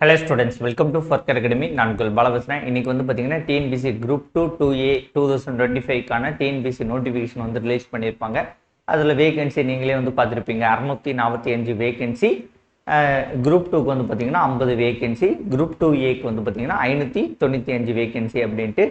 Hello students welcome to ஃபர்கர் academy நான் உங்கள் பால பேசுகிறேன் இன்னைக்கு வந்து பார்த்தீங்கன்னா TNPSC group two two A two thousand twenty ஃபைவ்க்கான TNPSC notification வந்து ரிலீஸ் பண்ணியிருப்பாங்க. அதில் வேகன்சி நீங்களே வந்து பார்த்துருப்பீங்க. அறுநூத்தி நாற்பத்தி அஞ்சு வேகன்சி குரூப் டூக்கு வந்து பார்த்தீங்கன்னா ஐம்பது வேகன்சி குரூப் டூ ஏக்கு வந்து பார்த்தீங்கன்னா ஐநூற்றி தொண்ணூற்றி அஞ்சு வேகன்சி அப்படின்ட்டு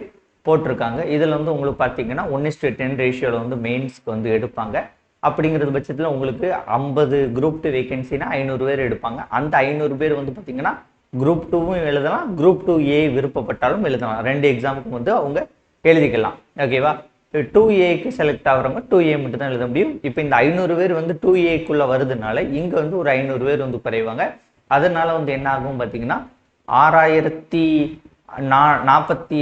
போட்டிருக்காங்க. இதில் வந்து உங்களுக்கு பார்த்தீங்கன்னா ஒன் இஸ்டு டென் ரேஷியோவில் வந்து மெயின்ஸ்க்கு வந்து எடுப்பாங்க. அப்படிங்கிறது பட்சத்தில் உங்களுக்கு ஐம்பது குரூப் டூ வேகன்சினா ஐநூறு பேர் எடுப்பாங்க. அந்த ஐநூறு பேர் வந்து பார்த்தீங்கன்னா குரூப் டூவும் எழுதலாம். குரூப் டூ ஏ விருப்பப்பட்டாலும் எழுதலாம். ரெண்டு எக்ஸாமுக்கும் வந்து அவங்க எழுதிக்கலாம். ஓகேவா டூ ஏக்கு செலக்ட் ஆகிறவங்க டூ ஏ மட்டும் தான் எழுத முடியும். இப்போ இந்த ஐநூறு பேர் வந்து டூ ஏக்குள்ளே வருதுனால இங்கே வந்து ஒரு ஐநூறு பேர் வந்து குறைவாங்க. அதனால வந்து என்ன ஆகும் பார்த்தீங்கன்னா ஆறாயிரத்தி நா நாற்பத்தி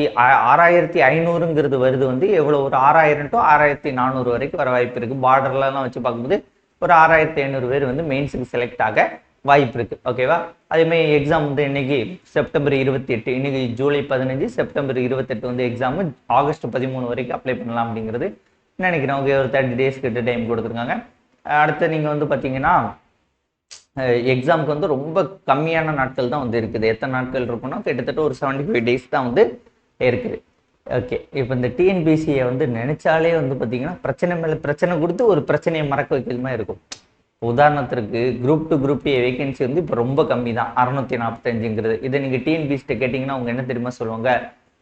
ஆறாயிரத்தி ஐநூறுங்கிறது வருது வந்து எவ்வளோ ஒரு ஆறாயிரம் டு ஆறாயிரத்தி நானூறு வரைக்கும் வர வாய்ப்பு இருக்குது பார்டர்லாம் வச்சு பார்க்கும்போது ஒரு ஆறாயிரத்தி ஐநூறு பேர் வந்து மெயின்ஸுக்கு செலக்ட் ஆக வாய்ப்பு இருக்கு ஓகேவா அதேமாதிரி எக்ஸாம் வந்து இன்னைக்கு செப்டம்பர் இருபத்தி எட்டு இன்னைக்கு ஜூலை பதினஞ்சு செப்டம்பர் இருபத்தெட்டு வந்து எக்ஸாம் ஆகஸ்ட் பதிமூணு வரைக்கும் அப்ளை பண்ணலாம் அப்படிங்கிறது நினைக்கிறேன். ஓகே ஒரு தேர்ட்டி டேஸ் கிட்ட டைம் கொடுத்துருக்காங்க. அடுத்து நீங்கள் வந்து பார்த்தீங்கன்னா எக்ஸாமுக்கு வந்து ரொம்ப கம்மியான நாட்கள் தான் வந்து இருக்குது. எத்தனை நாட்கள் இருக்குன்னா கிட்டத்தட்ட ஒரு செவன்டி ஃபைவ் டேஸ் தான் வந்து இருக்குது. ஓகே இப்போ இந்த டிஎன்பிசியை வந்து நினைச்சாலே வந்து பார்த்தீங்கன்னா பிரச்சனை மேலே பிரச்சனை கொடுத்து ஒரு பிரச்சனையை மறக்க வைக்கிற மாதிரி இருக்கும். உதாரணத்திற்கு group two group A vacancy வந்து இப்போ ரொம்ப கம்மி தான் அறநூத்தி நாற்பத்தஞ்சுங்கிறது இதை நீங்கள் டிஎன்பிசிட்ட கேட்டிங்கன்னா அவங்க என்ன தெரியுமா சொல்லுவாங்க?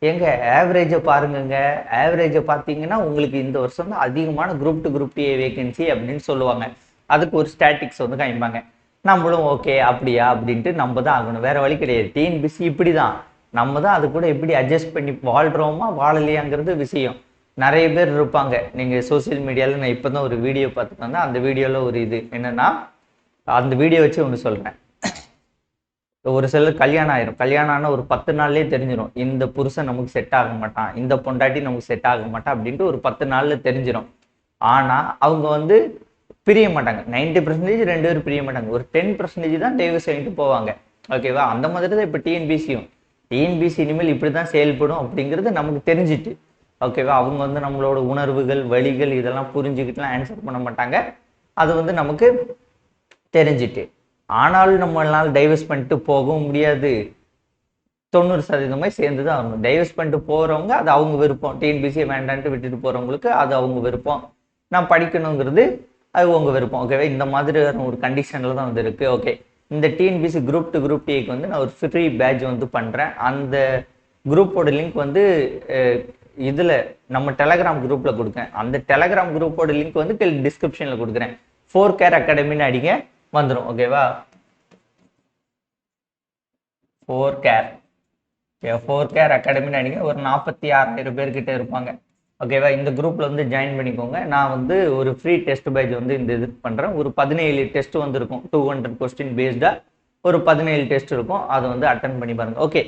எங்க ஆவரேஜை பாருங்கங்க. ஆவரேஜை பார்த்தீங்கன்னா உங்களுக்கு இந்த வருஷம் தான் அதிகமான group two group A vacancy அப்படின்னு சொல்லுவாங்க. அதுக்கு ஒரு ஸ்டாட்டிக்ஸ் வந்து காமிப்பாங்க. நம்மளும் ஓகே அப்படியா? அப்படின்ட்டு நம்ம தான் ஆகணும். வேற வழி கிடையாது. டிஎன்பிசி இப்படி தான் நம்ம தான் அது கூட எப்படி அட்ஜஸ்ட் பண்ணி வாழ்கிறோமா வாழலையாங்கிறது விஷயம். நிறைய பேர் இருப்பாங்க. நீங்கள் சோசியல் மீடியாவில் நான் இப்போ தான் ஒரு வீடியோ பார்த்துட்டு வந்தேன். அந்த வீடியோவில் ஒரு இது. என்னென்னா அந்த வீடியோ வச்சு ஒன்று சொல்கிறேன் ஒரு சிலர் கல்யாணம் ஆயிரும். கல்யாணம் ஆனால் ஒரு பத்து நாள்லயே தெரிஞ்சிடும் இந்த புருஷன் நமக்கு செட் ஆக மாட்டான். இந்த பொண்டாட்டி நமக்கு செட் ஆக மாட்டான் அப்படின்ட்டு ஒரு பத்து நாள்ல தெரிஞ்சிடும் ஆனால் அவங்க வந்து பிரிய மாட்டாங்க. நைன்டி பர்சன்டேஜ் ரெண்டு பேரும் பிரிய மாட்டாங்க. ஒரு டென் பர்சன்டேஜ் தான் டைவர்ஸ் ஆகிட்டு போவாங்க. ஓகேவா அந்த மாதிரி தான் இப்போ டிஎன்பிசியும் டிஎன்பிசி இனிமேல் இப்படி தான் செயல்படும் அப்படிங்கிறது நமக்கு தெரிஞ்சிட்டு. ஓகேவா அவங்க வந்து நம்மளோட உணர்வுகள் வழிகள் இதெல்லாம் புரிஞ்சுக்கிட்டுலாம் ஆன்சர் பண்ண மாட்டாங்க. அது வந்து நமக்கு தெரிஞ்சிட்டு. ஆனாலும் நம்மளால் டைவர்ஸ் பண்ணிட்டு போகவும் முடியாது. தொண்ணூறு சதவீதமே சேர்ந்து தான் ஆகணும் டைவர்ஸ் பண்ணிட்டு போகிறவங்க அது அவங்க விருப்பம். டிஎன்பிசியை வேண்டான்ட்டு விட்டுட்டு போகிறவங்களுக்கு அது அவங்க விருப்பம். நான் படிக்கணுங்கிறது அது உங்கள் விருப்பம். ஓகேவா இந்த மாதிரி ஒரு கண்டிஷனில் தான் வந்து இருக்குது ஓகே இந்த டிஎன்பிசி குரூப் டு குரூப் டிஏக்கு வந்து நான் ஒரு ஃப்ரீ பேட்ச் வந்து பண்ணுறேன் அந்த குரூப்போட லிங்க் வந்து இதில் நம்ம டெலகிராம் குரூப்பில் கொடுக்கேன் அந்த டெலகிராம் குரூப்போட லிங்க் வந்து டிஸ்கிரிப்ஷனில் கொடுக்குறேன். ஃபோர் கேர் அகாடமின்னு அடிங்க வந்துடும் ஓகேவா ஃபோர் கேர் ஃபோர் கேர் அகாடமின்னு அடிங்க ஒரு நாற்பத்தி ஆறாயிரம் பேர்கிட்ட இருப்பாங்க. ஓகேவா இந்த குரூப்பில் வந்து ஜாயின் பண்ணிக்கோங்க. நான் வந்து ஒரு ஃப்ரீ டெஸ்ட் பேஜ் வந்து இந்த இது பண்ணுறேன் ஒரு பதினேழு டெஸ்ட் வந்து இருக்கும் டூ ஹண்ட்ரட் கொஸ்டின் பேஸ்டாக ஒரு பதினேழு டெஸ்ட் இருக்கும். அதை வந்து அட்டன் பண்ணி பாருங்கள் ஓகே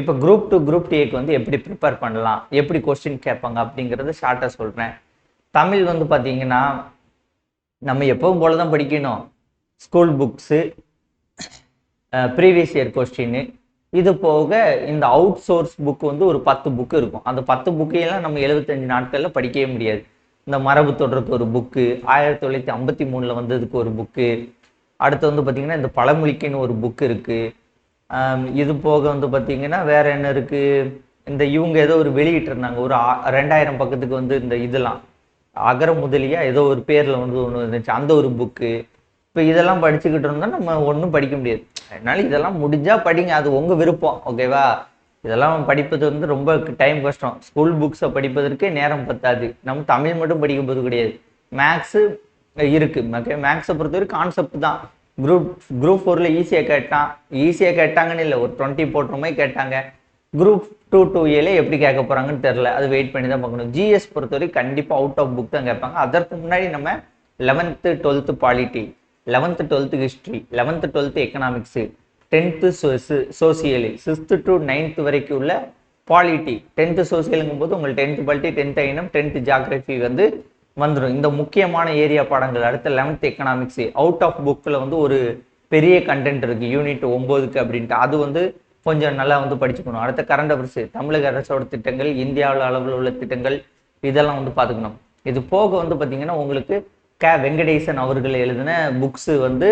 இப்போ குரூப் டூ குரூப் டிஏக்கு வந்து எப்படி ப்ரிப்பேர் பண்ணலாம் எப்படி கொஸ்டின் கேட்பாங்க அப்படிங்கிறத ஷார்ட்டாக சொல்கிறேன் தமிழ் வந்து பார்த்தீங்கன்னா நம்ம எப்பவும் போல தான் படிக்கணும் ஸ்கூல் புக்ஸு ப்ரீவியஸ் இயர் கொஸ்டின்னு இது போக இந்த அவுட் சோர்ஸ் புக் வந்து ஒரு பத்து புக் இருக்கும். அந்த பத்து புக்கையெல்லாம் நம்ம எழுபத்தஞ்சு நாட்களில் படிக்கவே முடியாது. இந்த மரபு தொடருக்கு ஒரு புக்கு ஆயிரத்தி தொள்ளாயிரத்தி ஐம்பத்தி மூணில் வந்ததுக்கு ஒரு புக்கு அடுத்து வந்து பார்த்திங்கன்னா இந்த பழமொழிக்குன்னு ஒரு புக் இருக்குது இது போக வந்து பார்த்தீங்கன்னா வேற என்ன இருக்குது இந்த இவங்க ஏதோ ஒரு வெளியிட்டிருந்தாங்க ஒரு ரெண்டாயிரம் பக்கத்துக்கு வந்து இந்த இதெல்லாம். அகர முதலியா ஏதோ ஒரு பேரில் வந்து ஒன்று இருந்துச்சு அந்த ஒரு புக்கு இப்போ இதெல்லாம் படிச்சுக்கிட்டு இருந்தால் நம்ம ஒன்றும் படிக்க முடியாது. அதனால இதெல்லாம் முடிஞ்சால் படிங்க அது உங்கள் விருப்பம் ஓகேவா இதெல்லாம் படிப்பது வந்து ரொம்ப டைம் கஷ்டம். ஸ்கூல் புக்ஸை படிப்பதற்கே நேரம் பத்தாது. நம்ம தமிழ் மட்டும் படிக்கும் போது கிடையாது. மேக்ஸு இருக்கு ஓகே மேக்ஸை பொறுத்தவரைக்கும் கான்செப்ட் தான். குரூப் குரூப் ஃபோரில் ஈஸியாக கேட்டான். ஈஸியாக கேட்டாங்கன்னு இல்லை ஒரு டுவெண்ட்டி போட்டுற கேட்டாங்க. குரூப் டூ டூ ஏல எப்படி கேட்க போகிறாங்கன்னு தெரில அது வெயிட் பண்ணி தான் பார்க்கணும். ஜிஎஸ் பொறுத்தவரைக்கும் கண்டிப்பாக அவுட் ஆஃப் புக் தான் கேட்பாங்க. அதற்கு முன்னாடி நம்ம eleventh twelfth polity eleventh twelfth history eleventh twelfth economics tenth social sixth to ninth வரைக்கும் உள்ள பாலிட்டி டென்த்து சோசியலுங்கும் போது உங்களுக்கு டென்த்து பாலிட்டி டென்த் ஐனம் டென்த்து ஜாகிரபி வந்து வந்துடும் இந்த முக்கியமான ஏரியா பாடங்கள் அடுத்த லெவன்த் எக்கனாமிக்ஸ் அவுட் ஆஃப் புக்கில் வந்து ஒரு பெரிய கண்டென்ட் இருக்குது யூனிட் ஒம்போதுக்கு அப்படின்ட்டு. அது வந்து கொஞ்சம் நல்லா வந்து படிச்சுக்கணும். அடுத்த கரண்ட் அஃபேர்ஸ் தமிழக அரசோட திட்டங்கள் இந்தியாவில் அளவில் உள்ள திட்டங்கள் இதெல்லாம் வந்து பார்த்துக்கணும். இது போக வந்து பார்த்தீங்கன்னா உங்களுக்கு க. வெங்கடேசன் அவர்கள் எழுதின புக்ஸு வந்து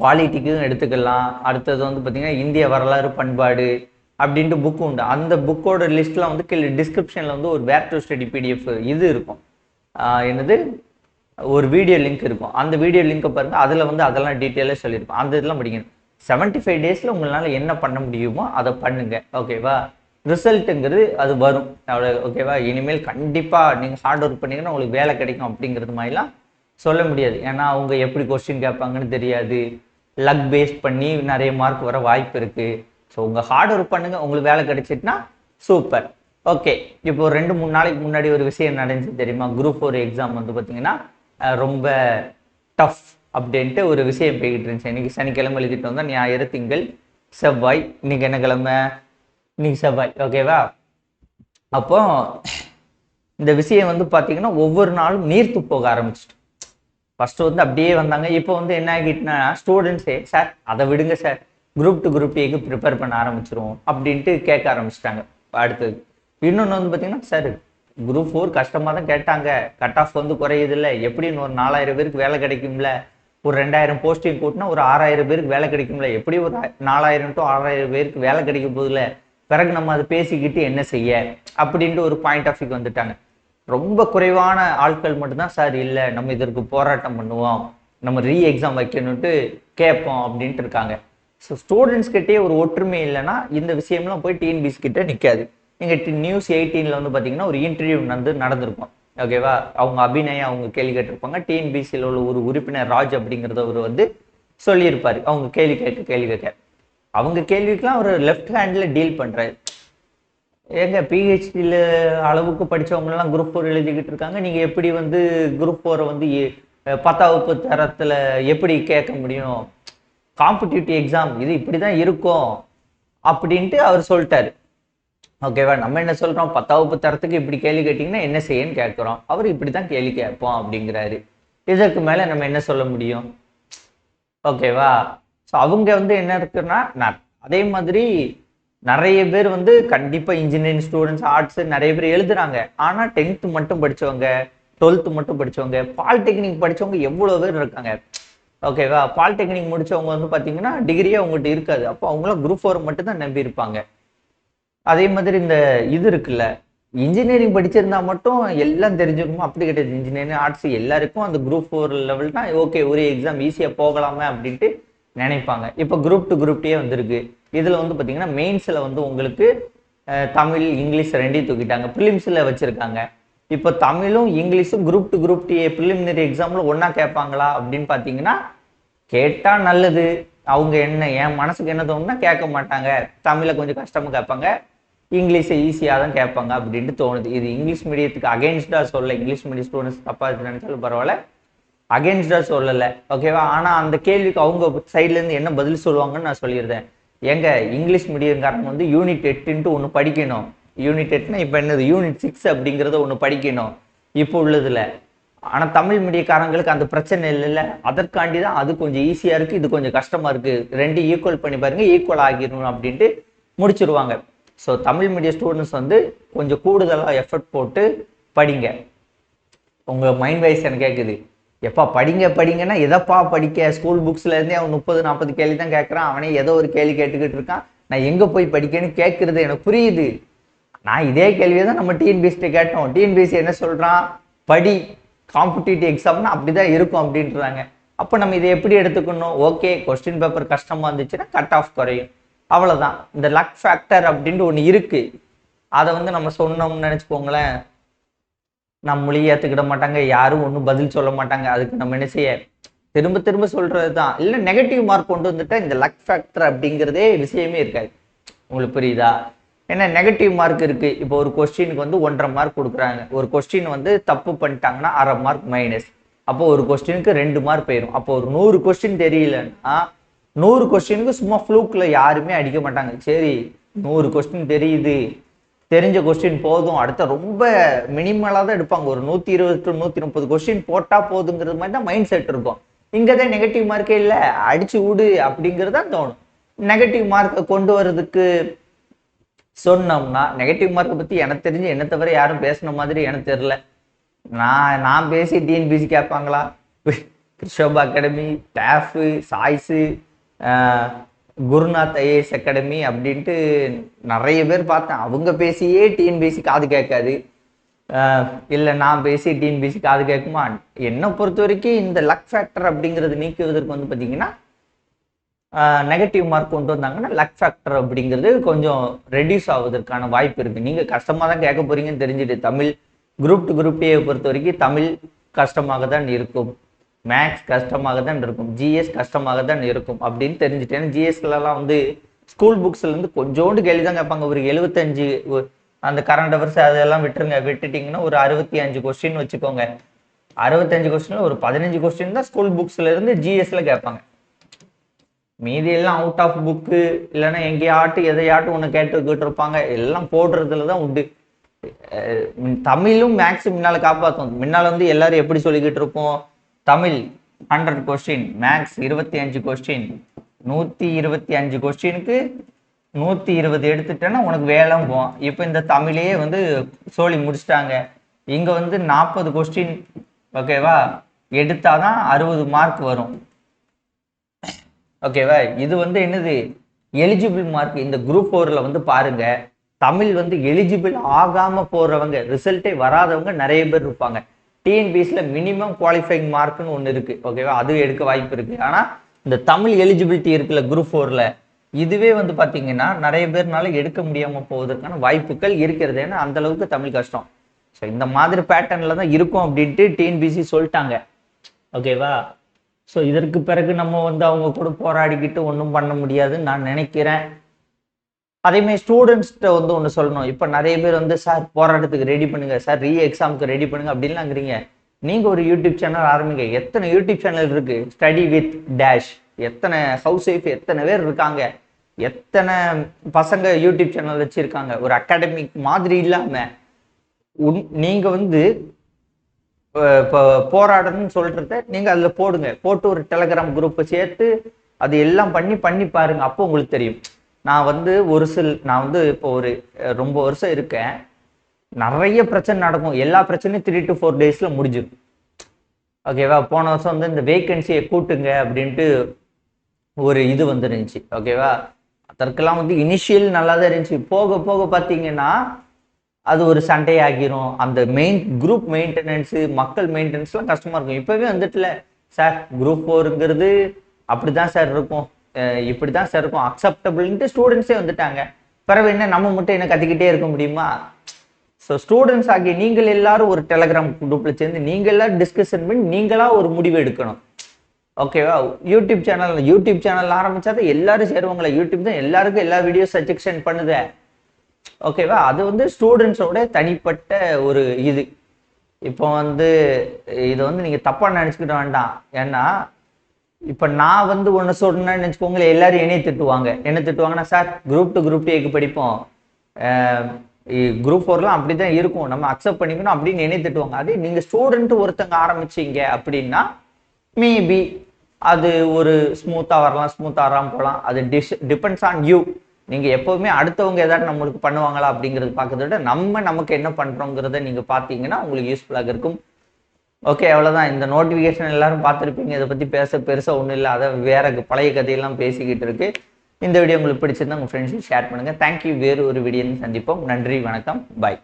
பாலிட்டிக்கும் எடுத்துக்கலாம். அடுத்தது வந்து பார்த்தீங்கன்னா இந்திய வரலாறு பண்பாடு அப்படின்ட்டு புக் உண்டு. அந்த புக்கோட லிஸ்ட்லாம் வந்து கீழே டிஸ்கிரிப்ஷனில் வந்து ஒரு வேர் டு ஸ்டடி பிடிஎஃப் இது இருக்கும். என்னது? ஒரு வீடியோ லிங்க் இருக்கும். அந்த வீடியோ லிங்கை பாருங்கள் அதில் வந்து அதெல்லாம் டீட்டெயிலாக சொல்லியிருப்போம் அந்த இதெல்லாம் படிக்கணும் செவன்ட்டி ஃபைவ் டேஸில் உங்களால் என்ன பண்ண முடியுமோ அதை பண்ணுங்கள் ஓகேவா ரிசல்ட்டுங்கிறது அது வரும். அவ்வளோ ஓகேவா இனிமேல் கண்டிப்பாக நீங்கள் ஹார்ட் ஒர்க் பண்ணிங்கன்னா உங்களுக்கு வேலை கிடைக்கும் அப்படிங்கிறது மாதிரிலாம் சொல்ல முடியாது. ஏன்னா அவங்க எப்படி கொஸ்டின் கேட்பாங்கன்னு தெரியாது. லக் பேஸ் பண்ணி நிறைய மார்க் வர வாய்ப்பு இருக்குது ஸோ உங்கள் ஹார்ட் ஒர்க் பண்ணுங்கள் உங்களுக்கு வேலை கிடைச்சிட்டுனா சூப்பர் ஓகே இப்போ ஒரு ரெண்டு மூணு நாளைக்கு முன்னாடி ஒரு விஷயம் நடந்துச்சு தெரியுமா? குரூப் ஃபோர் எக்ஸாம் வந்து பார்த்தீங்கன்னா ரொம்ப டஃப் அப்படின்ட்டு ஒரு விஷயம் போய்கிட்டு இருந்துச்சு. இன்னைக்கு சனிக்கிழமை எழுதிட்டு வந்தால் ஞாயிறு திங்கள் செவ்வாய் இன்றைக்கி என்ன கிழமை? இன்னைக்கு செவ்வாய் ஓகேவா அப்போ இந்த விஷயம் வந்து பார்த்தீங்கன்னா ஒவ்வொரு நாளும் நீர்த்து போக ஆரம்பிச்சிட்டு. ஃபஸ்ட்டு வந்து அப்படியே வந்தாங்க. இப்போ வந்து என்ன ஆகிட்டுனா ஸ்டூடெண்ட்ஸே சார் அதை விடுங்க சார் குரூப் டு குரூப் ஏக்கு ப்ரிப்பேர் பண்ண ஆரம்பிச்சிருவோம் அப்படின்ட்டு கேட்க ஆரம்பிச்சிட்டாங்க. அடுத்தது இன்னொன்று வந்து பார்த்தீங்கன்னா சார் குரூப் ஃபோர் கஷ்டமாக தான் கேட்டாங்க. கட் ஆஃப் வந்து குறையுதுல்ல. எப்படின்னு ஒரு நாலாயிரம் பேருக்கு வேலை கிடைக்கும்ல? ஒரு ரெண்டாயிரம் போஸ்டிங் கூட்டினா ஒரு ஆறாயிரம் பேருக்கு வேலை கிடைக்கும்ல? எப்படி ஒரு நாலாயிரம் டு ஆறாயிரம் பேருக்கு வேலை கிடைக்க போதில்ல பிறகு நம்ம அதை பேசிக்கிட்டு என்ன செய்ய? அப்படின்ட்டு ஒரு பாயிண்ட் ஆஃப் வியூ வந்துட்டாங்க. ரொம்ப குறைவான ஆட்கள் மட்டும்தான் சார் இல்லை நம்ம இதற்கு போராட்டம் பண்ணுவோம். நம்ம ரீ எக்ஸாம் வைக்கணும்ட்டு கேட்போம் அப்படின்ட்டு இருக்காங்க. ஸோ ஸ்டூடெண்ட்ஸ் கிட்டே ஒரு ஒற்றுமை இல்லைன்னா இந்த விஷயம்லாம் போய் டிஎன்பிசி கிட்ட நிற்காது நீங்கள் நியூஸ் எயிட்டீனில் வந்து பார்த்தீங்கன்னா ஒரு இன்டர்வியூ வந்து நடந்திருக்கும். ஓகேவா அவங்க அபிநயம் அவங்க கேள்வி கேட்டிருப்பாங்க. டிஎன்பிசியில் உள்ள ஒரு உறுப்பினர் ராஜ் அப்படிங்கிறதவர் வந்து சொல்லியிருப்பார். அவங்க கேள்வி கேட்க கேள்வி கேட்க. அவங்க கேள்விக்கெல்லாம் அவர் லெஃப்ட் ஹேண்டில் டீல் பண்ணுறாரு ஏங்க பிஹெச்டியில் அளவுக்கு படிச்சவங்க குரூப் ஃபோர் எழுதிக்கிட்டு இருக்காங்க. நீங்கள் எப்படி வந்து குரூப் ஃபோரை வந்து பத்தாவது வகுப்பு தரத்தில் எப்படி கேட்க முடியும்? காம்படிட்டிவ் எக்ஸாம் இது இப்படி தான் இருக்கும் அப்படின்ட்டு அவர் சொல்லிட்டாரு. ஓகேவா நம்ம என்ன சொல்கிறோம் பத்தாவது தரத்துக்கு இப்படி கேள்வி கேட்டிங்கன்னா என்ன செய்யன்னு கேட்குறோம். அவர் இப்படி தான் கேள்வி கேட்போம் அப்படிங்கிறாரு. இதற்கு மேலே நம்ம என்ன சொல்ல முடியும்? ஓகேவா? ஸோ அவங்க வந்து என்ன இருக்குன்னா அதே மாதிரி நிறைய பேர் வந்து கண்டிப்பாக இன்ஜினியரிங் ஸ்டூடெண்ட்ஸ் ஆர்ட்ஸ் நிறைய பேர் எழுதுறாங்க. ஆனால் டென்த்து மட்டும் படிச்சவங்க டுவெல்த்து மட்டும் படிச்சவங்க பாலிடெக்னிக் படிச்சவங்க எவ்வளோ பேர் இருக்காங்க? ஓகேவா பாலிடெக்னிக் முடிச்சவங்க வந்து பாத்தீங்கன்னா டிகிரியே அவங்ககிட்ட இருக்காது. அப்போ அவங்களாம் குரூப் ஃபோர் மட்டும் தான் நம்பி இருப்பாங்க அதே மாதிரி இந்த இது இருக்குல்ல இன்ஜினியரிங் படிச்சிருந்தா மட்டும் எல்லாம் தெரிஞ்சிருக்குமா அப்படி கிடையாது. இன்ஜினியரிங் ஆர்ட்ஸ் எல்லாருக்கும் அந்த குரூப் ஃபோர் லெவல்னா ஓகே ஒரு எக்ஸாம் ஈஸியாக போகலாமே அப்படின்ட்டு நினைப்பாங்க. இப்போ குரூப் டு குரூப் டே வந்திருக்கு. இதில் வந்து பார்த்தீங்கன்னா மெயின்ஸில் வந்து உங்களுக்கு தமிழ் இங்கிலீஷ் ரெண்டையும் தூக்கிட்டாங்க. ப்ரிலிம்ஸில் வச்சுருக்காங்க. இப்போ தமிழும் இங்கிலீஷும் group two group D preliminary எக்ஸாமில் ஒன்றா கேட்பாங்களா அப்படின்னு பார்த்தீங்கன்னா கேட்டால் நல்லது. அவங்க என்ன என் மனசுக்கு என்ன தோணுன்னா கேட்க மாட்டாங்க. தமிழை கொஞ்சம் கஷ்டமாக கேட்பாங்க. இங்கிலீஷை ஈஸியாக தான் கேட்பாங்க அப்படின்ட்டு தோணுது. இது இங்கிலீஷ் மீடியத்துக்கு அகேன்ஸ்டாக சொல்ல இங்கிலீஷ் மீடியம் ஸ்டூடெண்ட்ஸ் தப்பாக நினைச்சாலும் பரவாயில்ல. அகேன்ஸ்டாக சொல்லலை. ஓகேவா ஆனால் அந்த கேள்விக்கு அவங்க சைட்லேருந்து என்ன பதில் சொல்லுவாங்கன்னு நான் சொல்லியிருந்தேன் ஏங்க இங்கிலீஷ் மீடியம்காரங்க வந்து யூனிட் எட்டுன்ட்டு ஒன்று படிக்கணும். யூனிட் எட்னா இப்போ என்னது? யூனிட் சிக்ஸ் அப்படிங்கிறத ஒன்று படிக்கணும். இப்போ உள்ளதில். ஆனால் தமிழ் மீடியக்காரங்களுக்கு அந்த பிரச்சனை இல்லைல்ல. அதற்காண்டி தான் அது கொஞ்சம் ஈஸியாக இருக்குது இது கொஞ்சம் கஷ்டமாக இருக்குது ரெண்டு ஈக்குவல் பண்ணி பாருங்க. ஈக்குவல் ஆகிடணும் அப்படின்ட்டு முடிச்சிருவாங்க. ஸோ தமிழ் மீடியம் ஸ்டூடெண்ட்ஸ் வந்து கொஞ்சம் கூடுதலாக எஃபர்ட் போட்டு படிங்க. உங்கள் மைண்ட் வைஸ் எனக்கு கேட்குது எப்பா படிங்க படிங்கன்னா எதப்பா படிக்க? ஸ்கூல் புக்ஸ்லேருந்தே அவன் முப்பது நாற்பது கேள்வி தான் கேட்குறான் அவனே ஏதோ ஒரு கேள்வி கேட்டுக்கிட்டு இருக்கான். நான் எங்கே போய் படிக்கன்னு கேட்குறது எனக்கு புரியுது. நான் இதே கேள்வியை தான் நம்ம டிஎன்பிஎஸ்டி கேட்டோம். டிஎன்பிஎஸ்சி என்ன சொல்கிறான் படி காம்படிட்டிவ் எக்ஸாம்னா அப்படிதான் இருக்கும் அப்படின்றாங்க. அப்போ நம்ம இதை எப்படி எடுத்துக்கணும்? ஓகே கொஸ்டின் பேப்பர் கஷ்டமாக இருந்துச்சுன்னா கட் ஆஃப் குறையும். அவ்வளோதான் இந்த லக் ஃபேக்டர் அப்படின்ட்டு ஒன்று இருக்கு. அதை வந்து நம்ம சொன்னோம்னு நினச்சிக்கோங்களேன். நம்மளையும் ஏற்றுக்கிட மாட்டாங்க. யாரும் ஒன்றும் பதில் சொல்ல மாட்டாங்க. அதுக்கு நம்ம என்ன செய்ய? திரும்ப திரும்ப சொல்கிறது தான் இல்லை நெகட்டிவ் மார்க் கொண்டு வந்துட்டால் இந்த லக் ஃபேக்டர் அப்படிங்கிறதே விஷயமே இருக்காது. உங்களுக்கு புரியுதா? ஏன்னா நெகட்டிவ் மார்க் இருக்கு. இப்போ ஒரு கொஸ்டினுக்கு வந்து ஒன்றரை மார்க் கொடுக்குறாங்க. ஒரு கொஸ்டின் வந்து தப்பு பண்ணிட்டாங்கன்னா அரை மார்க் மைனஸ் அப்போ ஒரு கொஸ்டினுக்கு ரெண்டு மார்க் போயிடும் அப்போ ஒரு நூறு கொஸ்டின் தெரியலன்னா நூறு கொஸ்டினுக்கு சும்மா ஃப்ளூக்கில் யாருமே அடிக்க மாட்டாங்க. சரி நூறு கொஸ்டின் தெரியுது. தெரிஞ்ச கொஸ்டின் போதும். அடுத்த ரொம்ப மினிமலாக தான் எடுப்பாங்க. ஒரு நூற்றி இருபது டு நூற்றி முப்பது கொஸ்டின் போட்டால் போதுங்கிறது மாதிரி தான் மைண்ட் செட் இருக்கும். இங்கே தான் நெகட்டிவ் மார்க்கே இல்லை. அடிச்சு விடு அப்படிங்கிறது தான் தோணும் நெகட்டிவ் மார்க்கை கொண்டு வர்றதுக்கு சொன்னோம்னா நெகட்டிவ் மார்க்கை பற்றி எனக்கு தெரிஞ்சு என்னை தவிர யாரும் பேசின மாதிரி எனக்கு தெரில நான் நான் பேசி டிஎன்பிசி கேட்பாங்களா? கிருஷோபா அகாடமி டேஃபு சாய்ஸு குருநாத் ஐஏஎஸ் அகாடமி அப்படின்ட்டு நிறைய பேர் பார்த்தேன். அவங்க பேசியே டிஎன்பிசி காது கேட்காது. இல்லை நான் பேசி டிஎன்பிசி காது கேட்குமா? என்னை பொறுத்த வரைக்கும் இந்த லக் ஃபேக்டர் அப்படிங்கிறது நீக்குவதற்கு வந்து பார்த்தீங்கன்னா நெகட்டிவ் மார்க் கொண்டு வந்தாங்கன்னா லக் ஃபேக்டர் அப்படிங்கிறது கொஞ்சம் ரெடியூஸ் ஆவதற்கான வாய்ப்பு இருக்குது நீங்கள் கஷ்டமாக தான் கேட்க போறீங்கன்னு தெரிஞ்சுட்டு Tamil group two group A பொறுத்த வரைக்கும் தமிழ் கஷ்டமாக தான் இருக்கும். மேக்ஸ் கஷ்டமாக தான் இருக்கும். ஜிஎஸ் கஷ்டமாக தான் இருக்கும் அப்படின்னு தெரிஞ்சுட்டேன் ஜிஎஸ்லலாம் வந்து ஸ்கூல் புக்ஸ்லேருந்து கொஞ்சோண்டு கேள்வி தான் கேட்பாங்க. ஒரு எழுபத்தஞ்சு அந்த கரண்ட் அவர்ஸ் அதெல்லாம் விட்டுருங்க விட்டுட்டிங்கன்னா ஒரு அறுபத்தி அஞ்சு கொஸ்டின் வச்சுக்கோங்க. அறுபத்தஞ்சு கொஸ்டின் ஒரு பதினஞ்சு கொஸ்டின் தான் ஸ்கூல் புக்ஸ்லேருந்து ஜிஎஸ்ல கேட்பாங்க. மீதி எல்லாம் அவுட் ஆஃப் புக்கு இல்லைன்னா எங்கேயாட்டு எதையாட்டும் ஒன்று கேட்டுக்கிட்டு இருப்பாங்க எல்லாம் போடுறதுல தான் உண்டு தமிழும் மேக்ஸ் முன்னால் காப்பாற்றும் முன்னால் வந்து எல்லாரும் எப்படி சொல்லிக்கிட்டு இருப்போம்? தமிழ் ஹண்ட்ரட் கொஸ்டின் மேக்ஸ் இருபத்தி அஞ்சு கொஸ்டின் நூற்றி இருபத்தி அஞ்சு கொஸ்டினுக்கு நூற்றி இருபது எடுத்துட்டேன்னா உனக்கு வேலை போகும். இப்போ இந்த தமிழையே வந்து சோழி முடிச்சிட்டாங்க. இங்கே வந்து நாற்பது கொஸ்டின் ஓகேவா எடுத்தாதான் அறுபது மார்க் வரும். ஓகேவா இது வந்து என்னது? எலிஜிபிள் மார்க் இந்த குரூப் ஃபோரில் வந்து பாருங்க. தமிழ் வந்து எலிஜிபிள் ஆகாம போறவங்க ரிசல்ட்டே வராதவங்க நிறைய பேர் இருப்பாங்க. டிஎன்பிஎஸ்ல மினிமம் குவாலிஃபைங் மார்க்னு ஒன்று இருக்கு. ஓகேவா அது எடுக்க வாய்ப்பு இருக்கு. ஆனா இந்த தமிழ் எலிஜிபிலிட்டி இருக்குல்ல குரூப் ஃபோர்ல இதுவே வந்து பாத்தீங்கன்னா நிறைய பேர்னால எடுக்க முடியாம போவதற்கான வாய்ப்புகள் இருக்கிறது. ஏன்னா அந்த அளவுக்கு தமிழ் கஷ்டம். ஸோ இந்த மாதிரி பேட்டர்ன்ல தான் இருக்கும் அப்படின்ட்டு டிஎன்பிசி சொல்லிட்டாங்க. ஓகேவா ஸோ இதற்கு பிறகு நம்ம வந்து அவங்க கூட போராடிக்கிட்டு ஒன்றும் பண்ண முடியாதுன்னு நான் நினைக்கிறேன். அதேமாதிரி ஸ்டூடெண்ட்ஸ்கிட்ட வந்து ஒன்று சொல்லணும். இப்போ நிறைய பேர் வந்து சார் போராட்டத்துக்கு ரெடி பண்ணுங்க. சார் ரீ எக்ஸாமுக்கு ரெடி பண்ணுங்க. அப்படின்லாங்கிறீங்க. நீங்கள் ஒரு யூடியூப் சேனல் ஆரம்பிங்க. எத்தனை யூடியூப் சேனல் இருக்கு? ஸ்டடி வித் டேஷ் எத்தனை ஹவுஸ் ஒய்ஃப் எத்தனை பேர் இருக்காங்க? எத்தனை பசங்க யூடியூப் சேனல் வச்சிருக்காங்க? ஒரு அகாடமிக் மாதிரி இல்லாமல் உன் நீங்கள் வந்து இப்போ போராடணும்னு சொல்றத நீங்க அதுல போடுங்க. போட்டு ஒரு டெலகிராம் குரூப்பை சேர்த்து அது எல்லாம் பண்ணி பண்ணி பாருங்க. அப்போ உங்களுக்கு தெரியும். நான் வந்து ஒரு சில நான் வந்து இப்போ ஒரு ரொம்ப வருஷம் இருக்கேன். நிறைய பிரச்சனை நடக்கும். எல்லா பிரச்சனையும் த்ரீ டு ஃபோர் டேஸ்ல முடிஞ்சிடும். ஓகேவா போன வருஷம் வந்து இந்த வேக்கன்சியை கூட்டுங்க அப்படின்ட்டு ஒரு இது வந்துருந்துச்சு. ஓகேவா அதற்கெல்லாம் வந்து இனிஷியல் நல்லா தான் இருந்துச்சு. போக போக பார்த்தீங்கன்னா அது ஒரு சண்டை ஆகிரும் அந்த மெயின் குரூப் மெயின்டெனன்ஸு மக்கள் மெயின்டெனன்ஸ்லாம் கஷ்டமாக இருக்கும். இப்போவே வந்துட்டுல சார் குரூப் ஃபோருங்கிறது அப்படிதான் சார் இருக்கும். இப்படி தான் சார் இருக்கும். அக்செப்டபிள்ன்ட்டு ஸ்டூடெண்ட்ஸே வந்துட்டாங்க. பிறகு என்ன நம்ம மட்டும் என்ன கத்திக்கிட்டே இருக்க முடியுமா? ஸோ ஸ்டூடெண்ட்ஸ் ஆகிய நீங்கள் எல்லாரும் ஒரு டெலகிராம் குரூப்பில் சேர்ந்து நீங்கள் எல்லாரும் டிஸ்கஷன் பண்ணி நீங்களாக ஒரு முடிவு எடுக்கணும். ஓகேவா யூடியூப் சேனல் யூடியூப் சேனல் ஆரம்பிச்சாதான் எல்லாரும் சேருவாங்களே யூடியூப் தான் எல்லாருக்கும் எல்லா வீடியோ சஜெக்ஷன் பண்ணுதேன் ஓகேவா? அது வந்து ஸ்டூடெண்ட்ஸோட தனிப்பட்ட ஒரு இது. இப்போ வந்து இதை வந்து நீங்க தப்பாக நினைச்சுக்கிட வேண்டாம். ஏன்னா இப்போ நான் வந்து ஒன்று சொன்னேன்னு நினச்சிக்கோங்களேன் எல்லாரும் என்னைய திட்டுவாங்க. என்ன திட்டுவாங்கன்னா சார் குரூப் டு குரூப் டேக்கு படிப்போம். குரூப் ஃபோர்லாம் அப்படி தான் இருக்கும். நம்ம அக்செப்ட் பண்ணிக்கணும் அப்படின்னு என்னைய திட்டுவாங்க. அதே நீங்கள் ஸ்டூடெண்ட் ஒருத்தங்க ஆரம்பிச்சீங்க அப்படின்னா மேபி அது ஒரு ஸ்மூத்தாக வரலாம் ஸ்மூத்தாக வராமல் போகலாம். அது டிஷ் டிபெண்ட்ஸ் ஆன் யூ நீங்கள் எப்போவுமே அடுத்தவங்க ஏதாவது நம்மளுக்கு பண்ணுவாங்களா அப்படிங்கிறது பார்க்கறத விட நம்ம நமக்கு என்ன பண்ணுறோங்கிறத நீங்கள் பார்த்தீங்கன்னா உங்களுக்கு யூஸ்ஃபுல்லாக இருக்கும். ஓகே அவ்வளோதான் இந்த நோட்டிஃபிகேஷன் எல்லாரும் பார்த்துருப்பீங்க. இதை பற்றி பேச பெருசாக ஒன்றும் இல்லை. அதை வேற பழைய கதையெல்லாம் பேசிக்கிட்டு இருக்கு. இந்த வீடியோ உங்களுக்கு பிடிச்சிருந்தா உங்கள் ஃப்ரெண்ட்ஸுக்கு ஷேர் பண்ணுங்கள் தேங்க்யூ வேறு ஒரு வீடியோன்னு சந்திப்போம். நன்றி வணக்கம். பாய்